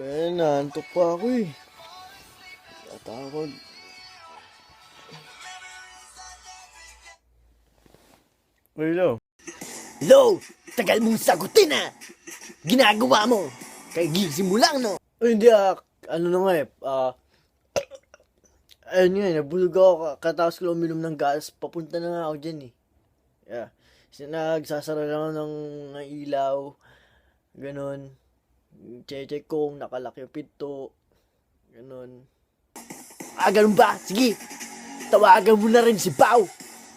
Ben, naantok pa ako eh. Natakot. Uy, lo. Hello, tagal mong sagutin ah. Ginagawa mo. Kay gising mo lang no. Uy, hindi ah. Ano na nga eh. Ah. ayun nga eh. Nabulog ako ka- katapos ko uminom ng gas. Papunta na nga ako dyan eh. Yeah. Kasi nagsasara lang ako ng, ng ilaw. Ganon. Check-check kung nakalak yung pinto. Ganon. Ah, ganun ba? Sige. Tawagan mo na rin si Pau.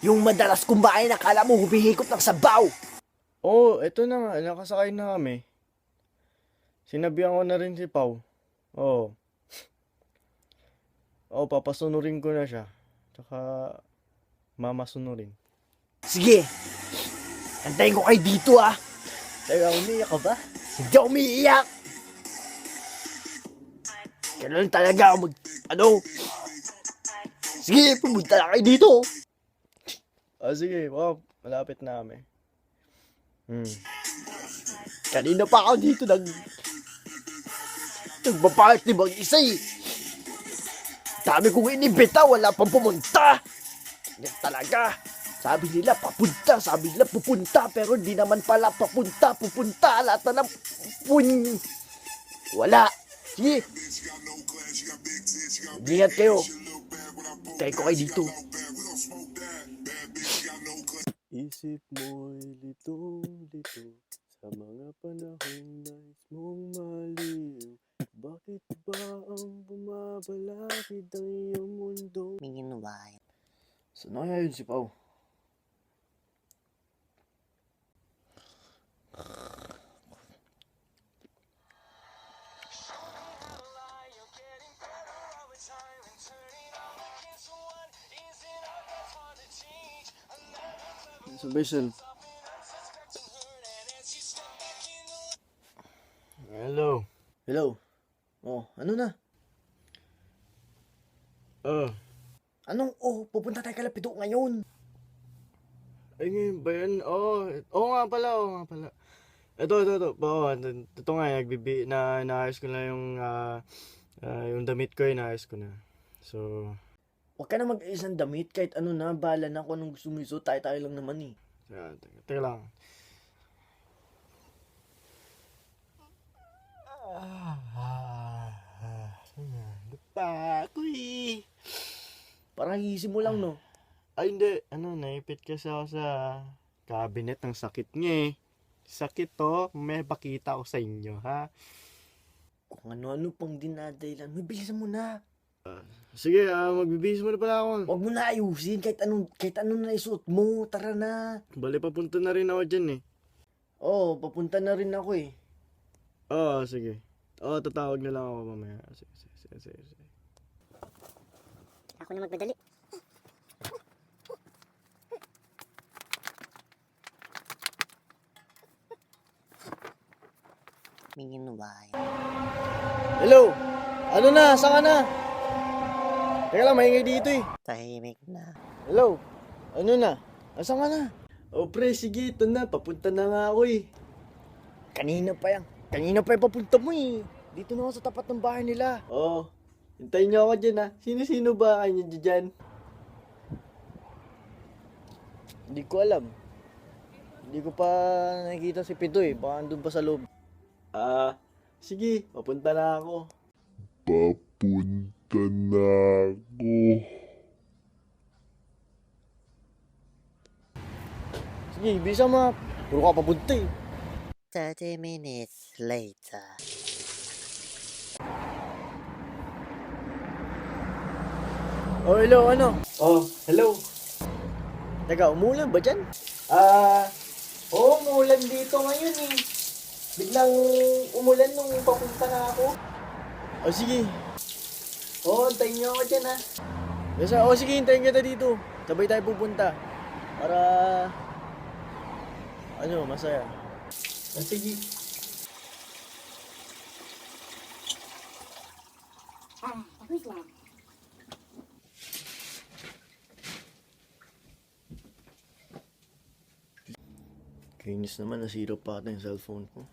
Yung madalas kumain, akala mo humihikot ng sabaw. Oo, oh, eto na nga. Nakasakay na kami. Sinabihan ko na rin si Pau. Oo. Oo, papasunurin ko na siya. Tsaka, mamasunurin. Sige. Antayin ko kayo dito ah. Teka, umiyak ka ba? Hindi ako umiiyak. Ganun talaga ako mag... Ano? Sige, pumunta na kayo dito. Ah, sige. Wow, malapit na kami. Hmm. Kanina pa ako dito nag... Nagpa-party mag isa eh. Dami kong inibita, wala pang pumunta. Yan talaga. Sabi nila papunta, sabi nila pupunta, pero di naman pala papunta, pupunta, lahat na ng pun... Wala. Sige. Ingat kayo. Tayo ko kayo dito. Isip mo'y litong-lito sa mga panahong nais mong maliw. Bakit ba ang bumabalakid ang iyong mundo? Meanwhile, Saan na kaya yun si Pau? Basil. Hello. Hello. Oh, ano na? Ah, Anong, oh, pupunta tayo kalapido ngayon. Ay, ngayon ba yan? Oo, oo nga pala, oo nga pala. Ito, ito, ito. Oo, ito, ito nga, nagbibi, na, naayos ko na yung, ah, ah, yung damit ko, inaayos ko na. So, Huwag ka na mag-ayos ng damit kahit ano na, bahala na kung anong gusto mo isuot, tayo-tayo lang naman eh. teka, teka, teka lang. Pa, ako eh. Parang hihisim mo lang, no? Ay, hindi. Ano, naipit kasi ako sa cabinet ng sakit niya eh. Sakit to, may pakita ko sa inyo, ha? Kung ano-ano pang dinadailan, may bilisan mo na. Sige, ah, magbibihis mo na pala ako. Huwag mo na ayusin kahit anong, kahit anong na isuot mo, tara na. Bali, papunta na rin ako dyan eh. Oo, oh, papunta na rin ako eh. Oo, sige. Oo, tatawag na lang ako mamaya. Sige, sige, sige, sige. sige. ako na magmadali. Meanwhile, Hello! Ano na? Saan ka na? Teka lang, maingay dito eh. tahimik na. Hello! Ano na? Asan ka na? Oh, pre, sige, ito na. Papunta na nga ako eh. Kanina pa yan. Kanina pa yung papunta mo eh. Dito na ako sa tapat ng bahay nila. Oo. Oh, hintayin niyo ako dyan ha. Sino-sino ba kayo dyan? Hindi ko alam. Hindi ko pa nakikita si Pito eh. Baka andun pa sa loob. Ah, sige. Papunta na ako. Papunta na ako. Sige, bisa ma. Puro ka pabunti. 30 minutes later. Oh, hello, ano? Oh, hello. Taga, umulan ba dyan? Ah, oo, oh, umulan dito ngayon eh. Biglang umulan nung papunta na ako. Oh, sige. Oo, antayin niyo ako dyan ah. Basta, o sige, hintayin kita dito. Sabay tayo pupunta. Para... Ano, masaya. Ah, sige. Kainis naman, nasira pa ata yung cellphone ko.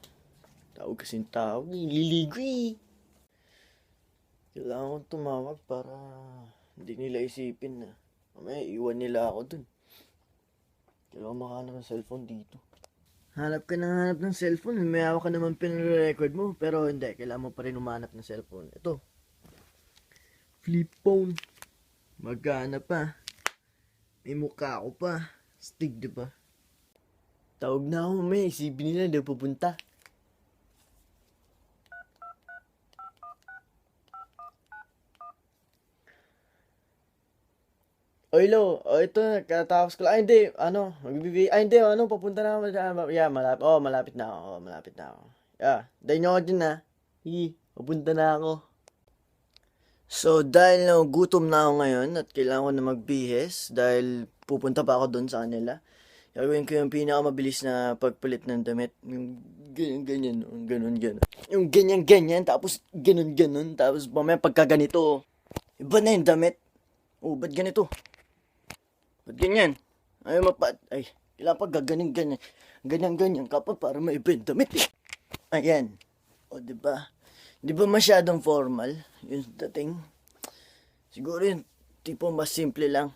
Tawag kasing tawag, nililigo eh. Kailangan kong tumawag para hindi nila isipin na mamaya iwan nila ako dun. Kailangan makahanap ng cellphone dito. Hanap ka ng hanap ng cellphone, may hawak ka naman pinare-record mo, pero hindi, kailangan mo pa rin umanap ng cellphone. Ito. Flip phone. Magkana pa. May mukha ko pa. Stig, di ba? Tawag na ako, may isipin nila na pupunta. O, hello. O, ito, katapos ko lang. Ay, hindi. Ano, magbibigay. Ay, hindi. Ano, papunta na ako. Ah, Yeah, malapit. Oh, malapit na ako. Oh, malapit na ako. Yeah. Dahil nyo ako dyan, ha. Sige, papunta na ako. So, dahil na gutom na ako ngayon at kailangan ko na magbihis dahil pupunta pa ako doon sa kanila. Gagawin ko yung pinakamabilis na pagpalit ng damit. Yung ganyan, ganyan, yung ganun, ganun. Yung ganyan, ganyan, tapos ganun, ganun. Tapos mamaya pagka ganito, iba na yung damit. Oh, ba't ganito? Ba't ganyan? Ay, mapat. Ay, kailangan pag gaganing, ganyan. Ganyan, ganyan ka pa para yung damit. Ayan. O, di ba? Di ba masyadong formal yung dating? Siguro yung tipo mas simple lang.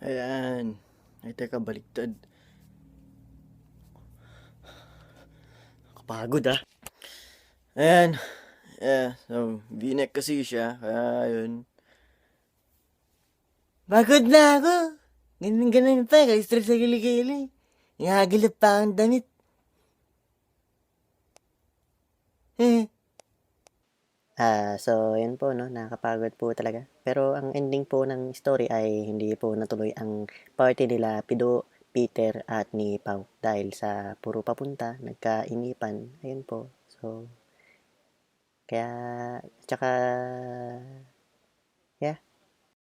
Ayan. Ay, teka, baliktad. Kapagod ah. Ayan. Yeah, so, v-neck kasi siya. Kaya, yun. Pagod na ako. Ganun-ganun pa. Kaya-stress sa kilikili. Nangagilap pa ang damit. Eh. Ah, so yun po no, nakakapagod po talaga. Pero ang ending po ng story ay hindi po natuloy ang party nila Pido, Peter at ni Pau dahil sa puro papunta, nagkainipan. Ayun po. So kaya tsaka